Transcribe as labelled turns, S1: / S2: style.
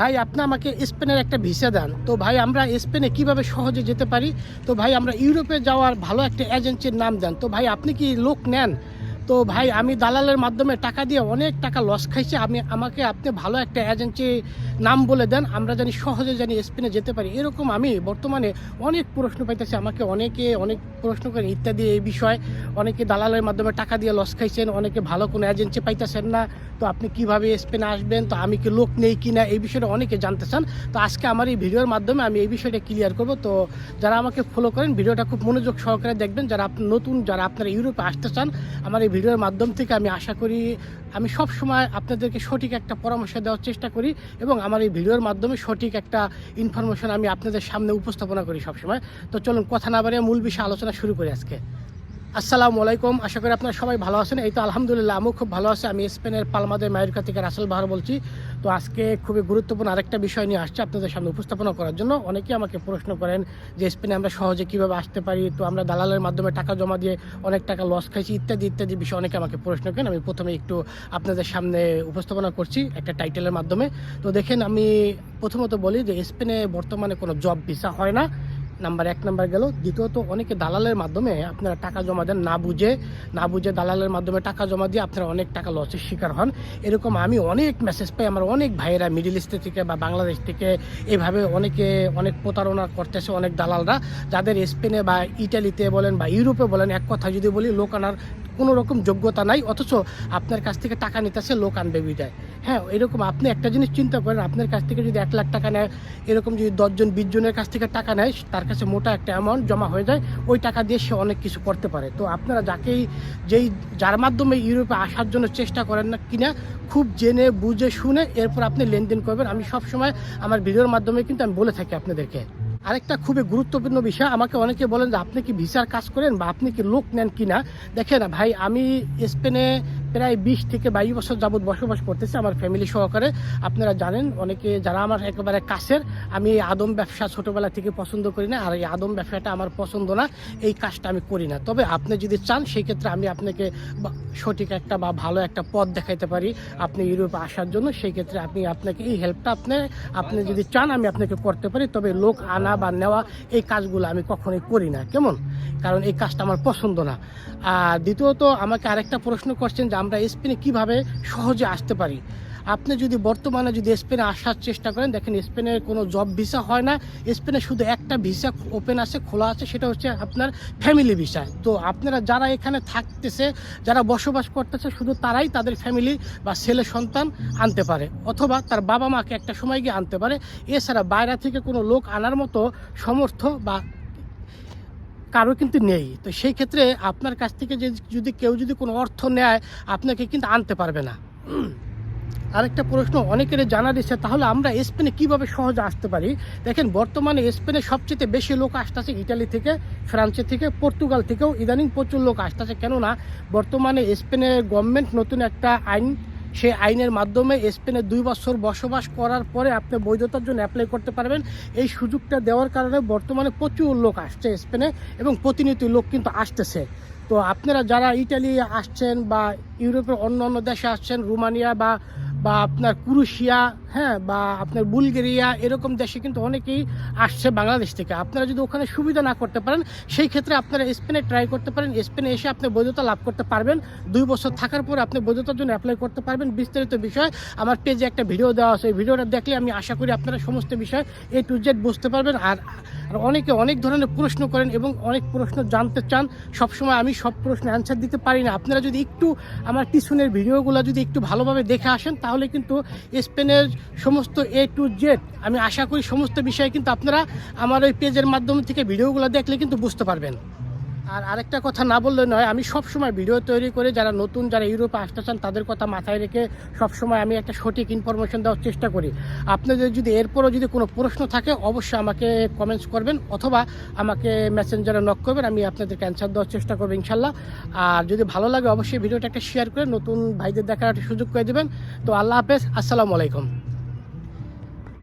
S1: ভাই, আপনি আমাকে স্পেনের একটা ভিসা দেন। তো ভাই, আমরা স্পেনে কীভাবে সহজে যেতে পারি? তো ভাই, আমরা ইউরোপে যাওয়ার ভালো একটা এজেন্সির নাম দেন। তো ভাই, আপনি কি লোক নেন? তো ভাই, আমি দালালের মাধ্যমে টাকা দিয়ে অনেক টাকা লস খাইছি। আমি, আমাকে আপনি ভালো একটা এজেন্সি নাম বলে দেন, আমরা জানি সহজে জানি স্পেনে যেতে পারি। এরকম আমি বর্তমানে অনেক প্রশ্ন পাইতেছি, আমাকে অনেকে অনেক প্রশ্ন করেন ইত্যাদি এই বিষয়ে। অনেকে দালালের মাধ্যমে টাকা দিয়ে লস খাইছেন, অনেকে ভালো কোনো এজেন্সি পাইতেছেন না। তো আপনি কীভাবে স্পেনে আসবেন? তো আমি কি লোক নেই কি না এই বিষয়টা অনেকে জানতে চান। তো আজকে আমার এই ভিডিওর মাধ্যমে আমি এই বিষয়টা ক্লিয়ার করব। তো যারা আমাকে ফলো করেন ভিডিওটা খুব মনোযোগ সহকারে দেখবেন। যারা নতুন, যারা আপনারা ইউরোপে আসতে চান, আমার এই ভিডিওর মাধ্যম থেকে আমি আশা করি আমি সব সময় আপনাদেরকে সঠিক একটা পরামর্শ দেওয়ার চেষ্টা করি এবং আমার এই ভিডিওর মাধ্যমে সঠিক একটা ইনফরমেশন আমি আপনাদের সামনে উপস্থাপনা করি সবসময়। তো চলুন কথা না বাড়িয়ে মূল বিষয়ে আলোচনা শুরু করি আজকে। আসসালামু আলাইকুম। আশা করি আপনারা সবাই ভালো আছেন। এই তো আলহামদুলিল্লাহ, আমিও খুব ভালো আছি। আমি স্পেনের পালমাদের মায়ুরকা থেকে রাসেল বাহার বলছি। তো আজকে খুবই গুরুত্বপূর্ণ আরেকটা বিষয় নিয়ে আসছে আপনাদের সামনে উপস্থাপনা করার জন্য। অনেকেই আমাকে প্রশ্ন করেন যে, স্পেনে আমরা সহজে কীভাবে আসতে পারি? তো আমরা দালালের মাধ্যমে টাকা জমা দিয়ে অনেক টাকা লস খাইছি, ইত্যাদি ইত্যাদি বিষয় অনেকে আমাকে প্রশ্ন করেন। আমি প্রথমে একটু আপনাদের সামনে উপস্থাপনা করছি একটা টাইটেলের মাধ্যমে। তো দেখেন, আমি প্রথমত বলি যে, স্পেনে বর্তমানে কোনো জব ভিসা হয় না। নাম্বার এক নাম্বার গেল। দ্বিতীয়ত, অনেকে দালালের মাধ্যমে আপনারা টাকা জমা দেন না বুঝে না বুঝে দালালের মাধ্যমে টাকা জমা দিয়ে আপনারা অনেক টাকা লসের শিকার হন। এরকম আমি অনেক মেসেজ পাই, আমার অনেক ভাইয়েরা মিডিল ইস্ট থেকে বা বাংলাদেশ থেকে এভাবে অনেকে অনেক প্রতারণা করতেছে অনেক দালালরা, যাদের স্পেনে বা ইটালিতে বলেন বা ইউরোপে বলেন, এক কথা যদি বলি লোক আনার কোনো রকম যোগ্যতা নাই, অথচ আপনার কাছ থেকে টাকা নিতেছে, লোক আনবে বিদায়। হ্যাঁ এরকম আপনি একটা জিনিস চিন্তা করেন, আপনার কাছ থেকে যদি এক লাখ টাকা নেয়, এরকম যদি দশজন বিশ জনের কাছ থেকে টাকা নেয়, তার কাছে মোটা একটা অ্যামাউন্ট জমা হয়ে যায়, ওই টাকা দিয়ে সে অনেক কিছু করতে পারে। তো আপনারা যাকেই, যেই, যার মাধ্যমে ইউরোপে আসার জন্য চেষ্টা করেন না কিনা, খুব জেনে, বুঝে, শুনে, এরপর আপনি লেনদেন করবেন। আমি সবসময় আমার ভিডিওর মাধ্যমে কিন্তু আমি বলে থাকি আপনাদেরকে। আরেকটা খুবই গুরুত্বপূর্ণ বিষয়, আমাকে অনেকে বলেন যে আপনি কি ভিসার কাজ করেন বা আপনি কি লোক নেন কিনা? দেখেন ভাই, আমি স্পেনে প্রায় বিশ থেকে বাইশ বছর যাবৎ বসবাস করতেছি আমার ফ্যামিলি সহকারে। আপনারা জানেন, অনেকে যারা আমার একেবারে কাছের, আমি এই আদম ব্যবসা ছোটোবেলা থেকে পছন্দ করি না, আর এই আদম ব্যবসাটা আমার পছন্দ না, এই কাজটা আমি করি না। তবে আপনি যদি চান, সেই ক্ষেত্রে আমি আপনাকে সঠিক একটা বা ভালো একটা পথ দেখাইতে পারি আপনি ইউরোপে আসার জন্য। সেই ক্ষেত্রে আপনি আপনাকে, এই হেল্পটা আপনি আপনি যদি চান, আমি আপনাকে করতে পারি। তবে লোক আনা বা নেওয়া এই কাজগুলো আমি কখনোই করি না। কেমন? কারণ এই কাজটা আমার পছন্দ না। আর দ্বিতীয়ত, আমাকে আরেকটা প্রশ্ন করছেন যে আমরা স্পেনে কীভাবে সহজে আসতে পারি? আপনি যদি বর্তমানে যদি স্পেনে আসার চেষ্টা করেন, দেখেন স্পেনের কোনো জব ভিসা হয় না। স্পেনে শুধু একটা ভিসা ওপেন আছে, খোলা আছে, সেটা হচ্ছে আপনার ফ্যামিলি ভিসা। তো আপনারা যারা এখানে থাকতেছে, যারা বসবাস করতেছে, শুধু তারাই তাদের ফ্যামিলি বা ছেলে সন্তান আনতে পারে অথবা তার বাবা মাকে একটা সময় গিয়ে আনতে পারে। এছাড়া বাইরে থেকে কোনো লোক আনার মতো সমর্থ বা কারও কিন্তু নেই। তো সেই ক্ষেত্রে আপনার কাছ থেকে যে যদি কেউ যদি কোনো অর্থ নেয়, আপনাকে কিন্তু আনতে পারবে না। আরেকটা প্রশ্ন, অনেকের জানার ইচ্ছে, তাহলে আমরা স্পেনে কীভাবে সহজে আসতে পারি? দেখেন, বর্তমানে স্পেনে সবচেয়ে বেশি লোক আসতেছে ইটালি থেকে, ফ্রান্সের থেকে, পর্তুগাল থেকেও। ইদানিং প্রচুর লোক আসতেছে। কেননা, বর্তমানে স্পেনের গভর্নমেন্ট নতুন একটা আইন সেই আইনের মাধ্যমে স্পেনে দুই বছর বসবাস করার পরে আপনি বৈধতার জন্য অ্যাপ্লাই করতে পারবেন। এই সুযোগটা দেওয়ার কারণে বর্তমানে প্রচুর লোক আসছে স্পেনে এবং প্রতিনিয়ত লোক কিন্তু আসতেছে। তো আপনারা যারা ইটালি আসছেন বা ইউরোপের অন্য অন্য দেশে আসছেন, রোমানিয়া বা বা আপনার কুরুশিয়া হ্যাঁ বা আপনার বুলগেরিয়া, এরকম দেশে কিন্তু অনেকেই আসছে বাংলাদেশ থেকে। আপনারা যদি ওখানে সুবিধা না করতে পারেন, সেই ক্ষেত্রে আপনারা স্পেনে ট্রাই করতে পারেন। স্পেনে এসে আপনি বৈধতা লাভ করতে পারবেন। দুই বছর থাকার পর আপনি বৈধতার জন্য অ্যাপ্লাই করতে পারবেন। বিস্তারিত বিষয়, আমার পেজে একটা ভিডিও দেওয়া আছে। এই ভিডিওটা দেখলে আমি আশা করি আপনারা সমস্ত বিষয় এ টু জেড বুঝতে পারবেন। আর আর অনেকে অনেক ধরনের প্রশ্ন করেন এবং অনেক প্রশ্ন জানতে চান। সবসময় আমি সব প্রশ্ন অ্যান্সার দিতে পারি না। আপনারা যদি একটু আমার পিছনের ভিডিওগুলো যদি একটু ভালোভাবে দেখে আসেন, তাহলে কিন্তু স্পেনের সমস্ত এ টু জেড আমি আশা করি সমস্ত বিষয়ে কিন্তু আপনারা আমার ওই পেজের মাধ্যমে থেকে ভিডিওগুলো দেখলে কিন্তু বুঝতে পারবেন। আর আরেকটা কথা না বললে নয়, আমি সব সময় ভিডিও তৈরি করে যারা নতুন, যারা ইউরোপে আসতে চান, তাদের কথা মাথায় রেখে সব সময় আমি একটা সঠিক ইনফরমেশন দেওয়ার চেষ্টা করি। আপনাদের যদি এরপরও যদি কোনো প্রশ্ন থাকে, অবশ্যই আমাকে কমেন্টস করবেন অথবা আমাকে মেসেঞ্জারে নক করবেন, আমি আপনাদেরকে অ্যান্সার দেওয়ার চেষ্টা করব ইনশাল্লাহ। আর যদি ভালো লাগে, অবশ্যই ভিডিওটা একটা শেয়ার করে নতুন ভাইদের দেখার একটা সুযোগ করে দেবেন। তো আল্লাহ হাফেজ, আসসালামু আলাইকুম।